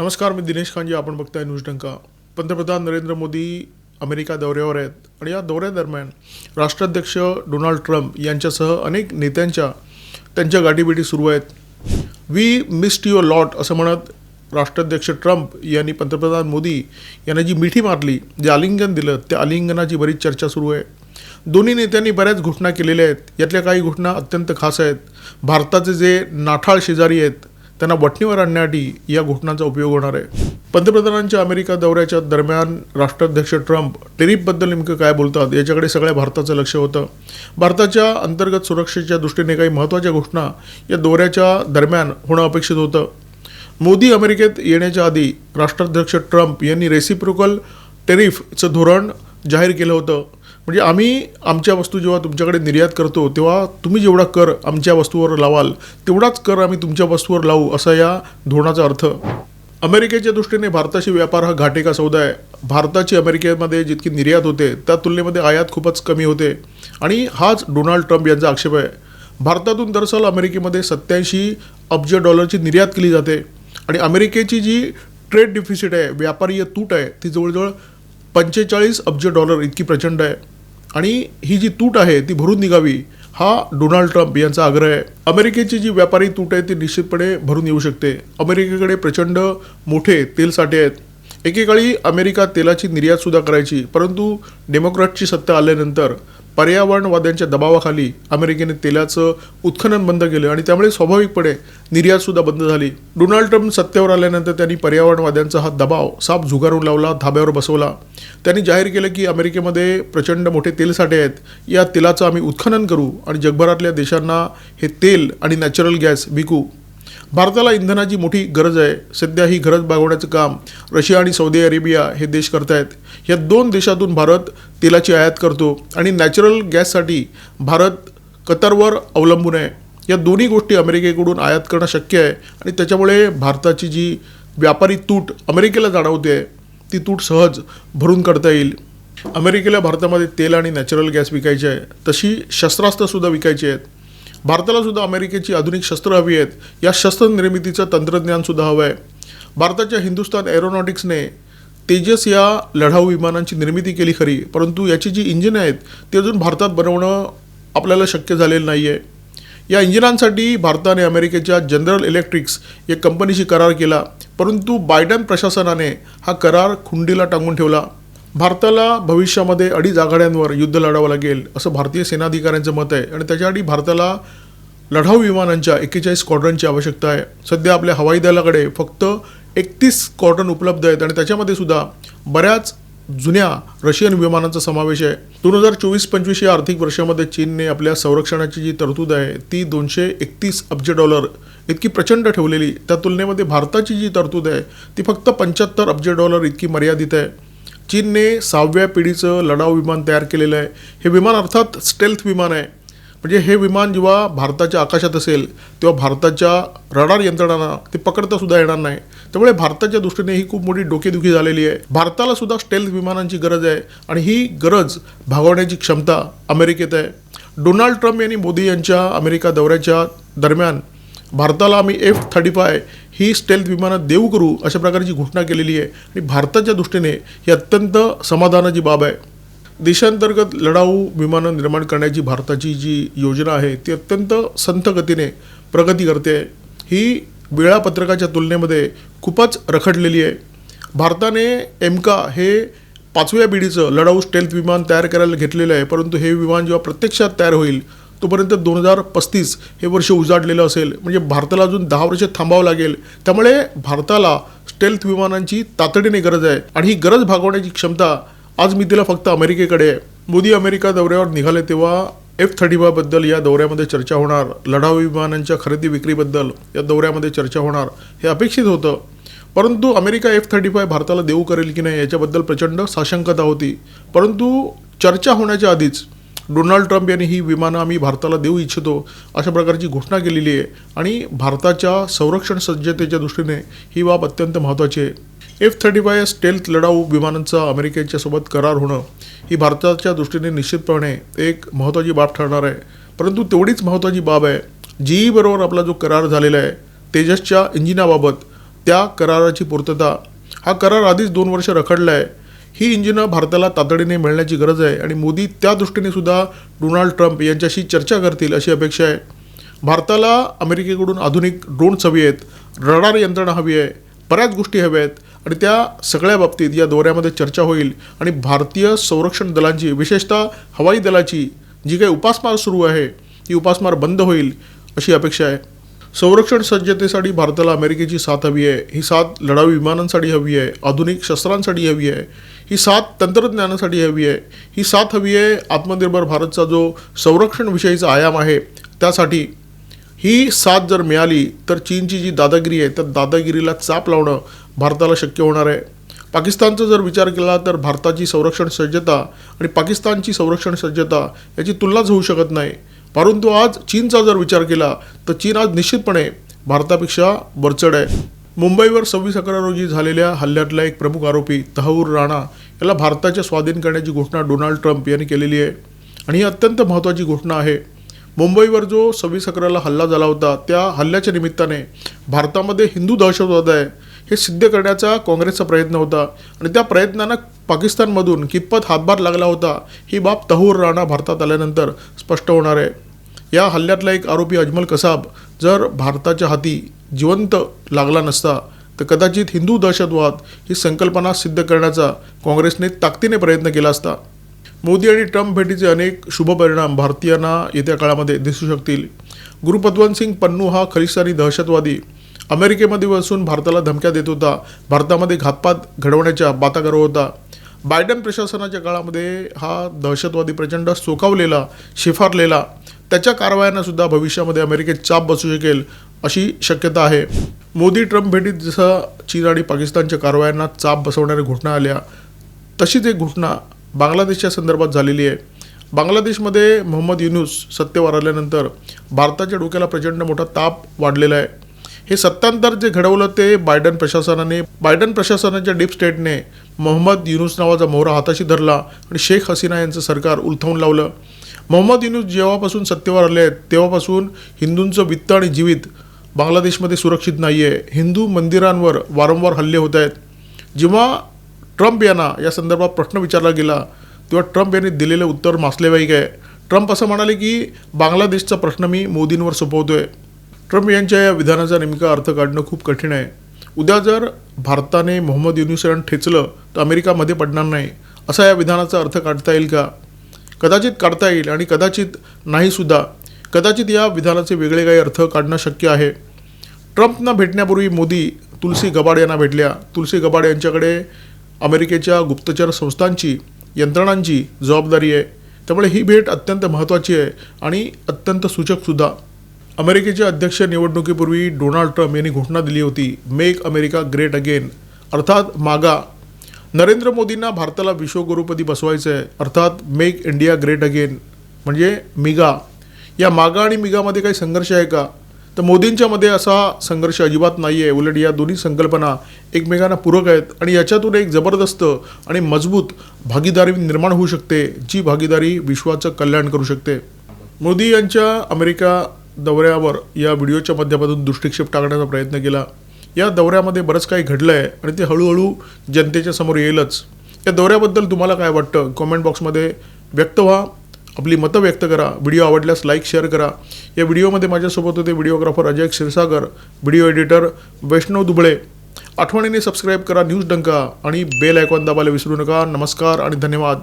नमस्कार मी दिनेश खानजी आपण बघताय न्यूज टंका पंतप्रधान नरेंद्र मोदी अमेरिका दौऱ्यावर आहेत आणि या दौऱ्यादरम्यान राष्ट्राध्यक्ष डोनाल्ड ट्रम्प यांच्यासह अनेक नेत्यांच्या त्यांच्या गाठीभेटी सुरू आहेत. वी मिस्ड युअर लॉट असं म्हणत राष्ट्राध्यक्ष ट्रम्प यांनी पंतप्रधान मोदी यांना जी मिठी मारली जे आलिंगन दिलं त्या आलिंगनाची बरीच चर्चा सुरू आहे. दोन्ही नेत्यांनी बऱ्याच घोषणा केलेल्या आहेत. यातल्या काही घोषणा अत्यंत खास आहेत. भारताचे जे नाठाळ शेजारी आहेत त्यांना वठणीवर आणण्यासाठी या घोषणांचा उपयोग होणार आहे. पंतप्रधानांच्या अमेरिका दौऱ्याच्या दरम्यान राष्ट्राध्यक्ष ट्रम्प टेरिफबद्दल नेमकं काय बोलतात याच्याकडे सगळ्या भारताचं लक्ष होतं. भारताच्या अंतर्गत सुरक्षेच्या दृष्टीने काही महत्त्वाच्या घोषणा या दौऱ्याच्या दरम्यान होणं अपेक्षित होतं. मोदी अमेरिकेत येण्याच्या आधी राष्ट्राध्यक्ष ट्रम्प यांनी रेसिप्रोकल टेरिफचं धोरण जाहीर केलं होतं. म्हणजे आम्ही आमच्या वस्तू जेव्हा तुमच्याकडे निर्यात करतो तेव्हा तुम्ही जेवढा कर आमच्या वस्तूवर लावाल तेवढाच कर आम्ही तुमच्या वस्तूवर लावू असा या धोरणाचा अर्थ. अमेरिकेच्या दृष्टीने भारताशी व्यापार हा घाटेका सौदा आहे? भारताची अमेरिकेमध्ये जितकी निर्यात होते त्या तुलनेमध्ये आयात खूपच कमी होते. आणि हाच डोनाल्ड ट्रम्प यांचा आक्षेप आहे. भारतातून दरअसल अमेरिकेमध्ये सत्याऐंशी अब्ज डॉलरची निर्यात केली जाते. आणि अमेरिकेची जी ट्रेड डिफिसिट आहे व्यापारीय तूट आहे ती जवळजवळ पंचेचाळीस अब्ज डॉलर इतकी प्रचंड आहे. आणि ही जी तूट आहे ती भरून निघावी हा डोनाल्ड ट्रम्प यांचा आग्रह आहे. अमेरिकेची जी व्यापारी तूट आहे ती निश्चितपणे भरून येऊ शकते. अमेरिकेकडे प्रचंड मोठे तेल साठे आहेत. एकेकाळी अमेरिका तेलाची निर्यातसुद्धा करायची परंतु डेमोक्रॅटची सत्ता आल्यानंतर पर्यावरणवाद्यांच्या दबावाखाली अमेरिकेने तेलाचं उत्खनन बंद केलं आणि त्यामुळे स्वाभाविकपणे निर्यातसुद्धा बंद झाली. डोनाल्ड ट्रम्प सत्तेवर आल्यानंतर त्यांनी पर्यावरणवाद्यांचा हा दबाव साफ झुगारून लावला धाब्यावर बसवला. त्यांनी जाहीर केलं की अमेरिकेमध्ये प्रचंड मोठे तेलसाठे आहेत. या तेलाचं आम्ही उत्खनन करू आणि जगभरातल्या देशांना हे तेल आणि नॅचरल गॅस विकू. भारताला इंधनाची मोठी गरज आहे. सध्या ही गरज भागवण्याचं काम रशिया आणि सौदी अरेबिया हे देश करत आहेत या दोन देशातून भारत तेलाची आयात करतो आणि नॅचरल गॅससाठी भारत कतारवर अवलंबून आहे. या दोन्ही गोष्टी अमेरिकेकडून आयात करणं शक्य आहे आणि त्याच्यामुळे भारताची जी व्यापारी तूट अमेरिकेला जाणवते आहे ती तूट सहज भरून काढता येईल. अमेरिकेला भारतामध्ये तेल आणि नॅचरल गॅस विकायचे आहे. तशी शस्त्रास्त्रसुद्धा विकायची आहेत. भारताला सुद्धा अमेरिकेची आधुनिक शस्त्र हवी आहेत. या शस्त्र निर्मितीचं तंत्रज्ञान सुद्धा हवं आहे. भारताच्या हिंदुस्तान एरोनॉटिक्सने तेजस या लढाऊ विमानांची निर्मिती केली खरी परंतु याची जी इंजिन आहेत ती अजून भारतात बनवणं आपल्याला शक्य झालेलं नाही आहे या इंजिनांसाठी भारताने अमेरिकेच्या जनरल इलेक्ट्रिक्स या कंपनीशी करार केला परंतु बायडन प्रशासनाने हा करार खुंडीला टांगून ठेवला. भारताला भविष्यामध्ये अडीच आघाड्यांवर युद्ध लढावं लागेल असं भारतीय सेनाधिकाऱ्यांचं मत आहे. आणि त्याच्यासाठी भारताला लढाऊ विमानांच्या एक्केचाळीस स्क्वॉड्रनची आवश्यकता आहे. सध्या आपल्या हवाई दलाकडे फक्त एकतीस स्क्वॉड्रन उपलब्ध आहेत आणि त्याच्यामध्ये सुद्धा बऱ्याच जुन्या रशियन विमानांचा समावेश आहे. दोन हजार चोवीस पंचवीस या आर्थिक वर्षामध्ये चीनने आपल्या संरक्षणाची जी तरतूद आहे ती दोनशे एकतीस अब्ज डॉलर इतकी प्रचंड ठेवलेली. त्या तुलनेमध्ये भारताची जी तरतूद आहे ती फक्त पंच्याहत्तर अब्ज डॉलर इतकी मर्यादित आहे. चीनने सहाव्या पिढीचं लढाऊ विमान तयार केलेलं आहे. हे विमान अर्थात स्टेल्थ विमान आहे. म्हणजे हे विमान जेव्हा भारताच्या आकाशात असेल तेव्हा भारताच्या रडार यंत्रणांना ते पकडता सुद्धा येणार नाही. त्यामुळे भारताच्या दृष्टीने ही खूप मोठी डोकेदुखी झालेली आहे. भारताला सुद्धा स्टेल्थ विमानांची गरज आहे आणि ही गरज भागवण्याची क्षमता अमेरिकेत आहे. डोनाल्ड ट्रम्प यांनी मोदी यांच्या अमेरिका दौऱ्याच्या दरम्यान भारताला आम्ही एफ थर्टी फाय ही स्टेल्थ विमानं देऊ करू अशा प्रकारची घोषणा केलेली आहे. आणि भारताच्या दृष्टीने ही अत्यंत समाधानाची बाब आहे. देशांतर्गत लढाऊ विमानं निर्माण करण्याची भारताची जी योजना आहे ती अत्यंत संथ गतीने प्रगती करते. ही वेळापत्रकाच्या तुलनेमध्ये खूपच रखडलेली आहे. भारताने एमका हे पाचव्या पिढीचं लढाऊ स्टेल्थ विमान तयार करायला घेतलेलं आहे परंतु हे विमान जेव्हा प्रत्यक्षात तयार होईल तोपर्यंत दोन हजार पस्तीस हे वर्ष उजाडलेलं असेल. म्हणजे भारताला अजून दहा वर्ष थांबावं लागेल. त्यामुळे भारताला स्टेल्थ विमानांची तातडीने गरज आहे. आणि ही गरज भागवण्याची क्षमता आज मी तिला फक्त अमेरिकेकडे आहे. मोदी अमेरिका दौऱ्यावर निघाले तेव्हा एफ थर्टी फायबद्दल या दौऱ्यामध्ये चर्चा होणार. लढाऊ विमानांच्या खरेदी विक्रीबद्दल या दौऱ्यामध्ये चर्चा होणार. हे अपेक्षित होतं. परंतु अमेरिका एफ थर्टी फाय भारताला देऊ करेल की नाही याच्याबद्दल प्रचंड साशंकता होती. परंतु चर्चा होण्याच्या आधीच डोनाल्ड ट्रम्प यांनी ही विमानं आम्ही भारताला देऊ इच्छितो अशा प्रकारची घोषणा केलेली आहे. आणि भारताच्या संरक्षण सज्जतेच्या दृष्टीने ही बाब अत्यंत महत्त्वाची आहे. एफ थर्टी फाय स्टेल्थ लढाऊ विमानांचा अमेरिकेच्या सोबत करार होणं ही भारताच्या दृष्टीने निश्चितपणे एक महत्त्वाची बाब ठरणार आहे. परंतु तेवढीच महत्त्वाची बाब आहे जीईबरोबर आपला जो करार झालेला आहे तेजसच्या इंजिनाबाबत त्या कराराची पूर्तता. हा करार आधीच दोन वर्ष रखडला आहे ही इंजिनं भारताला तातडीने मिळण्याची गरज आहे आणि मोदी त्या दृष्टीने सुद्धा डोनाल्ड ट्रम्प यांच्याशी चर्चा करतील अशी अपेक्षा आहे. भारताला अमेरिकेकडून आधुनिक ड्रोन्स हवी आहेत रडार यंत्रणा हवी आहे बऱ्याच गोष्टी हव्या आहेत आणि त्या सगळ्या बाबतीत या दौऱ्यामध्ये चर्चा होईल आणि भारतीय संरक्षण दलांची विशेषतः हवाई दलाची जी काही उपासमार सुरू आहे ती उपासमार बंद होईल अशी अपेक्षा आहे. संरक्षण सज्जतेसाठी भारताला अमेरिकेची साथ हवी आहे. ही साथ लढाऊ विमानांसाठी हवी आहे. आधुनिक शस्त्रांसाठी हवी आहे. ही साथ तंत्रज्ञानासाठी हवी आहे. ही साथ हवी आहे. आत्मनिर्भर भारतचा जो संरक्षण विषयीचा आयाम आहे त्यासाठी ही साथ जर मिळाली तर चीनची जी दादागिरी आहे त्या दादागिरीला चाप लावणं भारताला शक्य होणार आहे. पाकिस्तानचा जर विचार केला तर भारताची संरक्षण सज्जता आणि पाकिस्तानची संरक्षण सज्जता याची तुलनाच होऊ शकत नाही. परंतु आज चीनचा जर विचार केला तर चीन आज निश्चितपणे भारतापेक्षा वरचढ आहे. मुंबईवर सव्वीस अकरा रोजी झालेल्या हल्ल्यातला एक प्रमुख आरोपी तहूर राणा याला भारताच्या स्वाधीन करण्याची घोषणा डोनाल्ड ट्रम्प यांनी केलेली आहे. आणि ही अत्यंत महत्त्वाची घोषणा आहे. मुंबईवर जो सव्वीस अकराला हल्ला झाला होता त्या हल्ल्याच्या निमित्ताने भारतामध्ये हिंदू दहशतवाद आहे हे सिद्ध करण्याचा काँग्रेसचा प्रयत्न होता. आणि त्या प्रयत्नांना पाकिस्तानमधून कितपत हातभार लागला होता ही बाब तहूर राणा भारतात आल्यानंतर स्पष्ट होणार आहे. या हल्ल्यातला एक आरोपी अजमल कसाब जर भारताच्या हाती जिवंत लागला नसता तर कदाचित हिंदू दहशतवाद ही संकल्पना सिद्ध करण्याचा काँग्रेसने ताकदीने प्रयत्न केला असता. मोदी आणि ट्रम्प भेटीचे अनेक शुभ परिणाम भारतीयांना येत्या काळामध्ये दिसू शकतील. गुरुपद्वंत सिंग पन्नू हा खलिस्तानी दहशतवादी. अमेरिकेमध्ये बसून भारताला धमक्या देत होता. भारतामध्ये घातपात घडवण्याच्या बाता करत होता. बायडन प्रशासनाच्या काळामध्ये हा दहशतवादी प्रचंड सोकावलेला शिफारलेला त्याच्या कारवायांनासुद्धा भविष्यामध्ये अमेरिकेत चाप बसू शकेल अशी शक्यता आहे. मोदी ट्रम्प भेटीत जसं चीन आणि पाकिस्तानच्या कारवायांना चाप बसवणाऱ्या घटना आल्या तशीच एक घटना बांगलादेशच्या संदर्भात झालेली आहे. बांगलादेशमध्ये मोहम्मद युनुस सत्तेवर आल्यानंतर भारताच्या डोक्याला प्रचंड मोठा ताप वाढलेला आहे. हे सत्तांतर जे घडवलं ते बायडन प्रशासनाने बायडन प्रशासनाच्या डीप स्टेटने मोहम्मद युनुस नावाचा मोहरा हाताशी धरला आणि शेख हसीना यांचं सरकार उलथवून लावलं. मोहम्मद युनुस जेव्हापासून सत्तेवर आले आहेत तेव्हापासून हिंदूंचं वित्त आणि जीवित बांगलादेशमध्ये सुरक्षित नाही आहे हिंदू मंदिरांवर वारंवार हल्ले होत आहेत. जेव्हा ट्रम्प यांना या संदर्भात प्रश्न विचारला गेला तेव्हा ट्रम्प यांनी दिलेलं उत्तर मासलेवाईक आहे. ट्रम्प असं म्हणाले की बांगलादेशचा प्रश्न मी मोदींवर सोपवतो आहे ट्रम्प यांच्या या विधानाचा नेमका अर्थ काढणं खूप कठीण आहे. उद्या जर भारताने मोहम्मद युनुस ठेचलं तर अमेरिकामध्ये पडणार नाही. असा या विधानाचा अर्थ काढता येईल का? कदाचित काढता येईल आणि कदाचित नाहीसुद्धा कदाचित या विधानाचे वेगळे काही अर्थ काढणं शक्य आहे. ट्रम्पना भेटण्यापूर्वी मोदी तुलसी गबाड यांना भेटल्या. तुलसी गबाड यांच्याकडे अमेरिकेच्या गुप्तचर संस्थांची यंत्रणांची जबाबदारी आहे. त्यामुळे ही भेट अत्यंत महत्त्वाची आहे आणि अत्यंत सूचकसुद्धा अमेरिकेच्या अध्यक्ष निवडणुकीपूर्वी डोनाल्ड ट्रम्प यांनी घोषणा दिली होती मेक अमेरिका ग्रेट अगेन. अर्थात मागा. नरेंद्र मोदींना भारताला विश्वगुरुपदी बसवायचं आहे अर्थात मेक इंडिया ग्रेट अगेन. म्हणजे मिगा. या मागा आणि मिगामध्ये काही संघर्ष आहे का? तर मोदींच्यामध्ये असा संघर्ष अजिबात नाही आहे उलट या दोन्ही संकल्पना एकमेकांना पूरक आहेत आणि याच्यातून एक जबरदस्त आणि मजबूत भागीदारी निर्माण होऊ शकते जी भागीदारी विश्वाचं कल्याण करू शकते. मोदी यांच्या अमेरिका दौऱ्यावर या व्हिडिओच्या माध्यमातून दृष्टिक्षेप टाकण्याचा प्रयत्न केला. या दौऱ्यामध्ये बरंच काही घडलं आहे आणि ते हळूहळू जनतेच्या समोर येईलच. या दौऱ्याबद्दल तुम्हाला काय वाटतं? कॉमेंट बॉक्समध्ये व्यक्त व्हा. आपली मतं व्यक्त करा. व्हिडिओ आवडल्यास लाईक शेअर करा. या व्हिडिओमध्ये माझ्यासोबत होते videographer Ajay Kshirsagar video editor Vaishnav Dubale. आठवणीने सबस्क्राईब करा न्यूज डंका आणि बेल आयकॉन दाबायला विसरू नका. नमस्कार आणि धन्यवाद.